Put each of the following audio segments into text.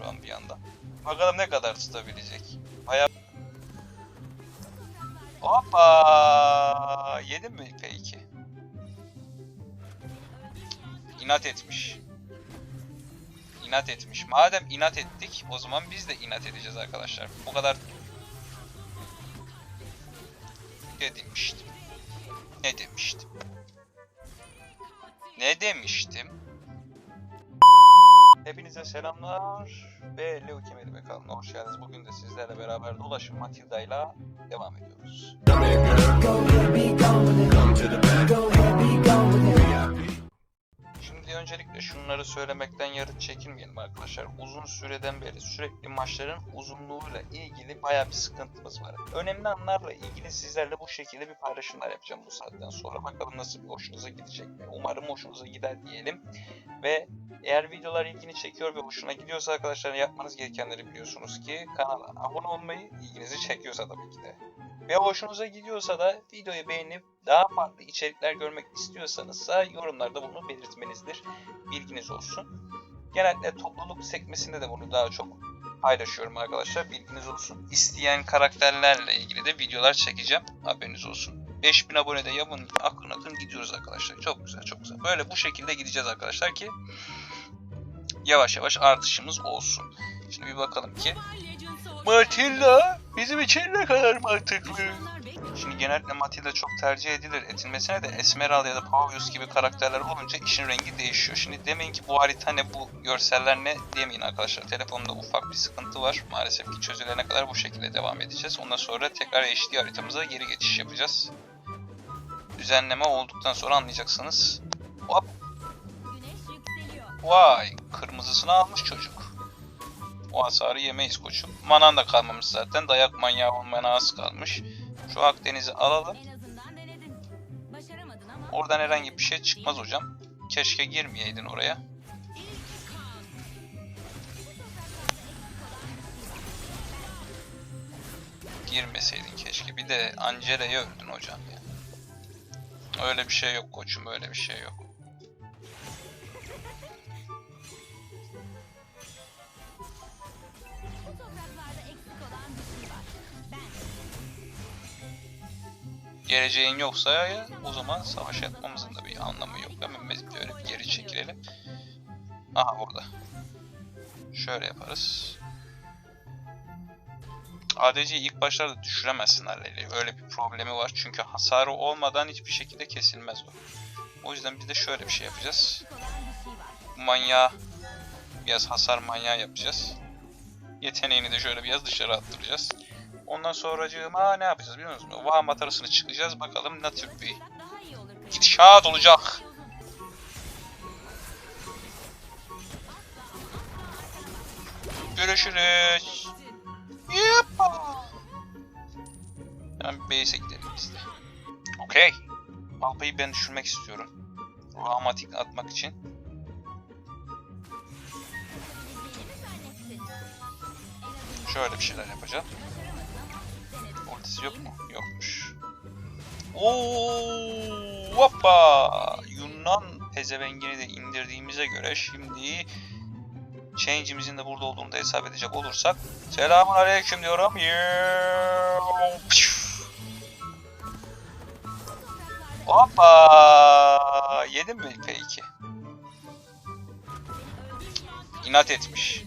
şu an bir yandan. Bakalım ne kadar tutabilecek. Baya... Hoppa! Yedin mi P2? İnat etmiş. İnat etmiş. Madem inat ettik o zaman biz de inat edeceğiz arkadaşlar. Bu kadar ne demiştim? Ne demiştim? Ne demiştim? Hepinize selamlar ve Leukemeli be kanalına hoş geldiniz. Bugün de sizlerle beraber dolaşım Matilda ile devam ediyoruz. Şimdi öncelikle şunları söylemekten yarı çekinmeyelim arkadaşlar. Uzun süreden beri sürekli maçların uzunluğuyla ilgili baya bir sıkıntımız var. Önemli anlarla ilgili sizlerle bu şekilde bir paylaşımlar yapacağım bu saatten sonra. Bakalım nasıl bir hoşunuza gidecek mi? Umarım hoşunuza gider diyelim. Ve eğer videolar ilgini çekiyor ve hoşuna gidiyorsa arkadaşlar yapmanız gerekenleri biliyorsunuz ki kanala abone olmayı ilginizi çekiyorsa tabii ki de. Ve hoşunuza gidiyorsa da videoyu beğenip daha farklı içerikler görmek istiyorsanızsa yorumlarda bunu belirtmenizdir. Bilginiz olsun. Genellikle topluluk sekmesinde de bunu daha çok paylaşıyorum arkadaşlar. Bilginiz olsun. İsteyen karakterlerle ilgili de videolar çekeceğim. Haberiniz olsun. 5000 abonede yapın akın akın gidiyoruz arkadaşlar. Çok güzel çok güzel. Böyle bu şekilde gideceğiz arkadaşlar ki yavaş yavaş artışımız olsun. Şimdi bir bakalım ki Matilda bizim için ne kadar mantıklı. Şimdi genellikle Matilda çok tercih edilir. Edilmesine de Esmeralda ya da Paulius gibi karakterler olunca işin rengi değişiyor. Şimdi demeyin ki bu harita ne, bu görseller ne demeyin arkadaşlar. Telefonumda ufak bir sıkıntı var. Maalesef ki çözülene kadar bu şekilde devam edeceğiz. Ondan sonra tekrar HD haritamıza geri geçiş yapacağız. Düzenleme olduktan sonra anlayacaksınız. Hop. Vay, kırmızısını almış çocuk. O hasarı yemeyiz koçum. Manan da kalmamış zaten. Dayak manyağı olmayana az kalmış. Şu Akdeniz'i alalım. Oradan herhangi bir şey çıkmaz hocam. Keşke girmeyeydin oraya. Girmeseydin keşke. Bir de Angela'ya öldün hocam ya. Öyle bir şey yok koçum, öyle bir şey yok. Geleceğin yoksa ya, o zaman savaş yapmamızın da bir anlamı yok. Hemen biz böyle bir geri çekilelim. Aha burada. Şöyle yaparız. ADC'yi ilk başlarda düşüremezsin Halil'i. Öyle bir problemi var. Çünkü hasarı olmadan hiçbir şekilde kesilmez o. O yüzden biz de şöyle bir şey yapacağız. Manyağı biraz hasar manyağı yapacağız. Yeteneğini de şöyle biraz dışarı attıracağız. Ondan sonracığıma ne yapacağız biliyor musunuz? Vaha matarasını çıkacağız. Bakalım ne tür bir gidişat olacak. Görüşürüz. Yapma. Hemen base'e gidelim biz de. Okey. Alpayı ben düşürmek istiyorum. Rahmatik atmak için. Şöyle bir şeyler yapacağım. Ultisi yok mu? Yokmuş. Oo, hoppa! Yunan pezevengini de indirdiğimize göre şimdi change'imizin de burada olduğunu da hesap edecek olursak selamun aleyküm diyorum. Hoppa! Yedin mi P2? İnat etmiş.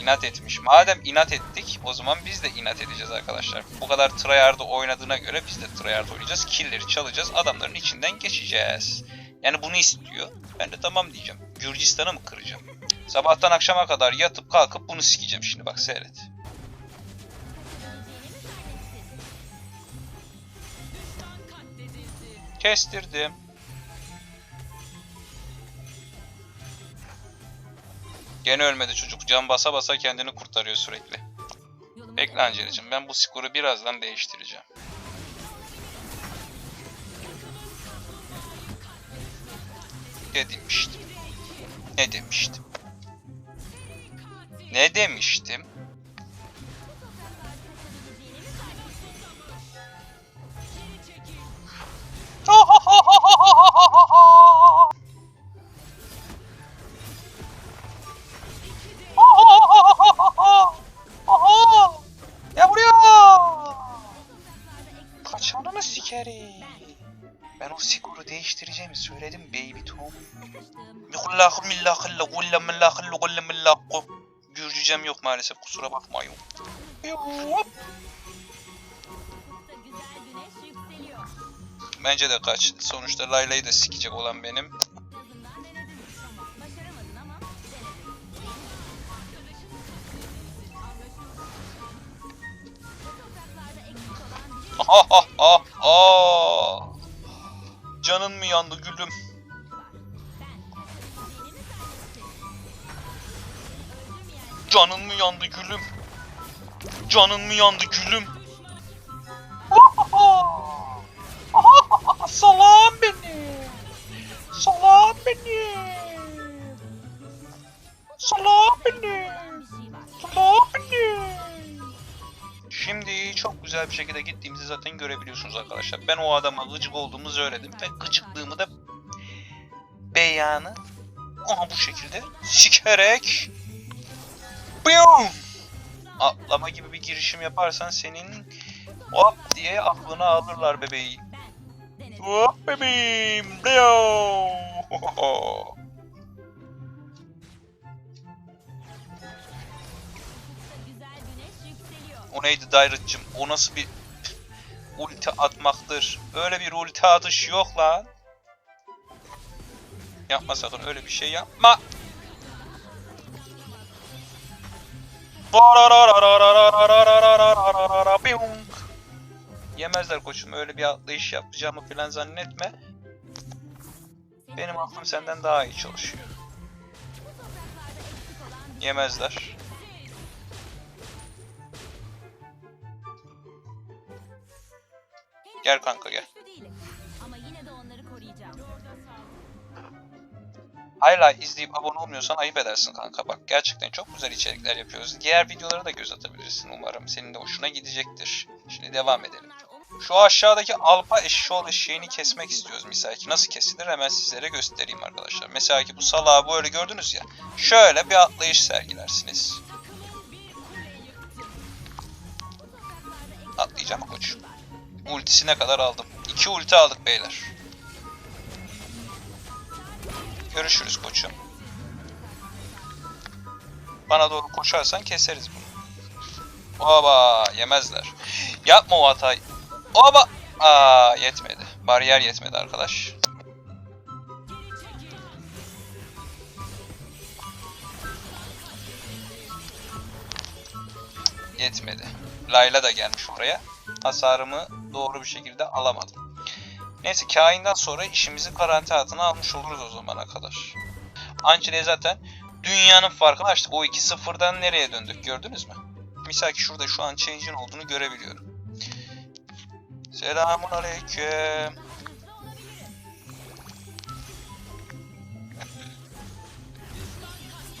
İnat etmiş. Madem inat ettik o zaman biz de inat edeceğiz arkadaşlar. Bu kadar tryhard'ı oynadığına göre biz de tryhard oynayacağız. Kill'leri çalacağız. Adamların içinden geçeceğiz. Yani bunu istiyor. Ben de tamam diyeceğim. Gürcistan'ı mı kıracağım? Sabahtan akşama kadar yatıp kalkıp bunu sikeceğim şimdi bak seyret. Kestirdim. Gene ölmedi çocuk. Can basa basa kendini kurtarıyor sürekli. Bekle devam Angel'cim ben bu skoru birazdan değiştireceğim. Ne demiştim? Ne demiştim? Ne demiştim? Sıkıştım. Yuhullahı millahılla gulla millahılla gulla millahku. Gürcücem yok maalesef kusura bakmayın. Bence de kaç. Sonuçta Layla'yı da sikecek olan benim. Ha ha ha ha. Canın mı yandı gülüm? Canın mı yandı gülüm? Canın mı yandı gülüm? Salam beni. Salam beni. Salam beni. Salam beni. Şimdi çok güzel bir şekilde gittiğimizi zaten görebiliyorsunuz arkadaşlar. Ben o adama gıcık olduğumu söyledim ve gıcıklığımı da beyanı ona bu şekilde sikerek Biyum! Atlama gibi bir girişim yaparsan senin hop diye aklını alırlar. Denedim. Hop bebeğim. Biyum! O neydi Dairet'cim? O nasıl bir ulti atmaktır? Öyle bir ulti atış yok lan. Yapma sakın öyle bir şey yapma. Yemezler koçum öyle bir atlayış yapacağımı falan zannetme. Benim aklım senden daha iyi çalışıyor. Yemezler. Gel kanka, gel. Hala izleyip abone olmuyorsan ayıp edersin kanka. Bak gerçekten çok güzel içerikler yapıyoruz. Diğer videolara da göz atabilirsin umarım. Senin de hoşuna gidecektir. Şimdi devam edelim. Şu aşağıdaki alpa eşşoğlu eşeğini kesmek istiyoruz misal ki. Nasıl kesilir hemen sizlere göstereyim arkadaşlar. Mesela ki bu salağı böyle gördünüz ya. Şöyle bir atlayış sergilersiniz. Atlayacağım koç. Ultisine kadar aldım. İki ulti aldık beyler. Görüşürüz koçum. Bana doğru koşarsan keseriz bunu. Oba yemezler. Yapma o hatayı. Oba. Aa yetmedi. Bariyer yetmedi arkadaş. Yetmedi. Layla da gelmiş oraya. Hasarımı doğru bir şekilde alamadım. Neyse kainden sonra işimizi garanti altına almış oluruz o zamana kadar. Ancelo'ya zaten dünyanın farkını açtık. O 2-0'dan nereye döndük gördünüz mü? Misal ki şurada şu an change'in olduğunu görebiliyorum. Selamun aleyküm.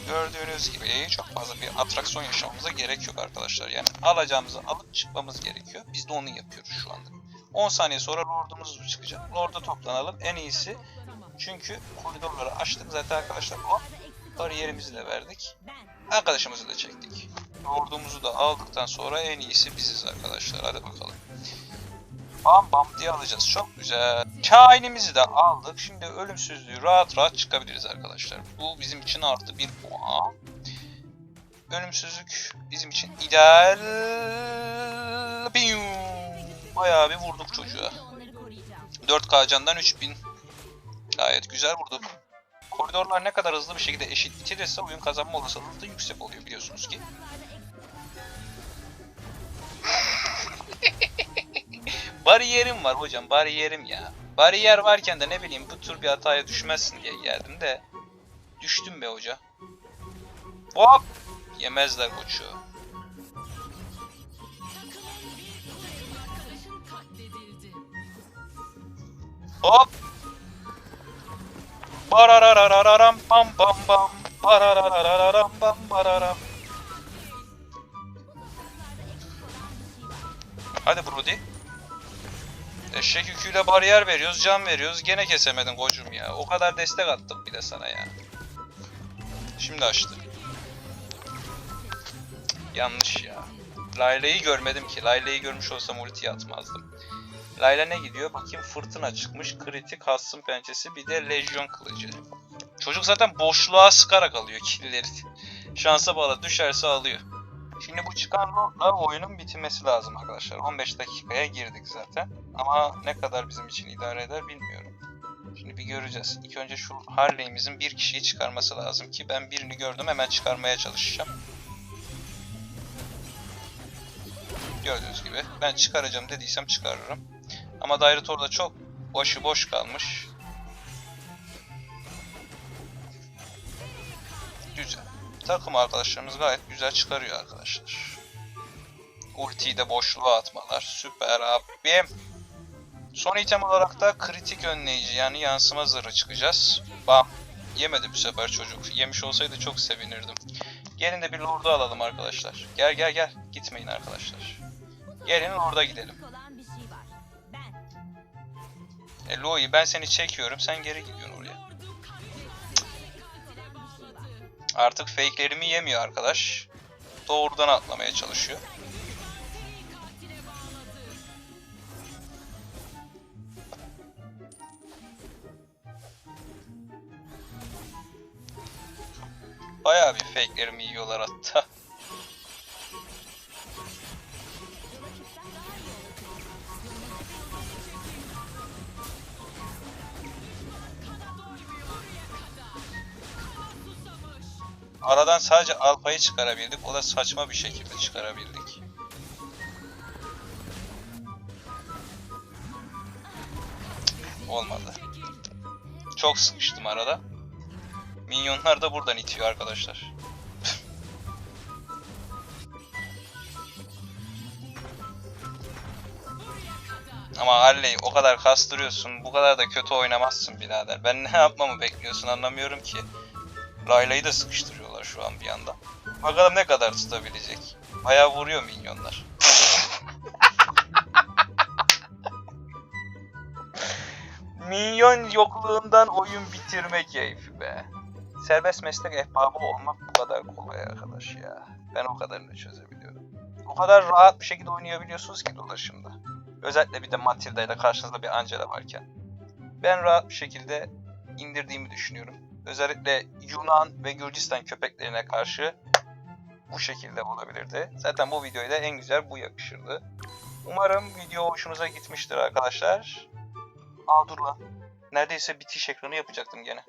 Gördüğünüz gibi çok fazla bir atraksiyon yaşamamıza gerek yok arkadaşlar. Yani alacağımızı alıp çıkmamız gerekiyor. Biz de onu yapıyoruz şu anda. 10 saniye sonra Lord'umuz çıkacak. Lord'a toplanalım. En iyisi çünkü koridorları açtık zaten arkadaşlar. Hop bariyerimizi de verdik. Arkadaşımızı da çektik. Lord'umuzu da aldıktan sonra en iyisi biziz arkadaşlar. Hadi bakalım. Bam bam diye alacağız. Çok güzel. Kainimizi de aldık. Şimdi ölümsüzlüğü rahat rahat çıkabiliriz arkadaşlar. Bu bizim için artı bir puan. Ölümsüzlük bizim için ideal. Bayağı bir vurduk çocuğa. Yine de onları koruyacağım. 4K candan 3000. Gayet güzel vurduk. Koridorlar ne kadar hızlı bir şekilde eşit bitirirse oyun kazanma olasılığı da yüksek oluyor biliyorsunuz ki. Bariyerim var hocam bariyerim ya. Bariyer varken de ne bileyim bu tür bir hataya düşmezsin diye geldim de. Düştüm be hoca. Hop! Yemezler koçu. Hop! Barararararam pam pam pam. Barararararam pam bararam. Hadi Brody. Eşek yüküyle bariyer veriyoruz, can veriyoruz. Gene kesemedin kocum ya. O kadar destek attık bir de sana ya. Şimdi açtı. Yanlış ya. Layla'yı görmedim ki. Layla'yı görmüş olsam ultiyi atmazdım. Layla ne gidiyor? Bakayım fırtına çıkmış. Kritik, hassın pençesi bir de lejyon kılıcı. Çocuk zaten boşluğa sıkarak alıyor killleri. Şansa bağlı düşerse alıyor. Şimdi bu çıkan lordla oyunun bitirmesi lazım arkadaşlar. 15 dakikaya girdik zaten. Ama ne kadar bizim için idare eder bilmiyorum. Şimdi bir göreceğiz. İlk önce şu Harley'imizin bir kişiyi çıkarması lazım ki ben birini gördüm hemen çıkarmaya çalışacağım. Gördüğünüz gibi ben çıkaracağım dediysem çıkarırım. Ama Dairet orada çok başı boş kalmış. Güzel. Takım arkadaşlarımız gayet güzel çıkarıyor arkadaşlar. Ultiyi de boşluğa atmalar. Süper abim. Son item olarak da kritik önleyici yani yansıma zırhı çıkacağız. Bam. Yemedi bu sefer çocuk. Yemiş olsaydı çok sevinirdim. Gelin de bir lord'u alalım arkadaşlar. Gel gel gel. Gitmeyin arkadaşlar. Gelin orada gidelim. E Lo'yu ben seni çekiyorum sen geri gidiyorsun oraya. Artık fake'lerimi yemiyor arkadaş. Doğrudan atlamaya çalışıyor. Bayağı bir fake'lerimi yiyorlar hatta. Aradan sadece Alpa'yı çıkarabildik. O da saçma bir şekilde çıkarabildik. Olmadı. Çok sıkıştım arada. Minyonlar da buradan itiyor arkadaşlar. Ama Harley o kadar kastırıyorsun. Bu kadar da kötü oynamazsın birader. Ben ne yapmamı bekliyorsun anlamıyorum ki. Layla'yı da sıkıştırıyorlar şu an bir yandan. Bakalım ne kadar tutabilecek. Bayağı vuruyor minyonlar. Minyon yokluğundan oyun bitirme keyfi be. Serbest meslek ehbabı olmak bu kadar kolay arkadaş ya. Ben o kadarını çözebiliyorum. O kadar rahat bir şekilde oynayabiliyorsunuz ki dolaşımda. Özellikle bir de Matilda ile karşınızda bir Angela varken. Ben rahat bir şekilde indirdiğimi düşünüyorum. Özellikle Yunan ve Gürcistan köpeklerine karşı bu şekilde olabilirdi. Zaten bu videoya da en güzel bu yakışırdı. Umarım video hoşunuza gitmiştir arkadaşlar. Aa dur lan. Neredeyse bitiş ekranı yapacaktım gene.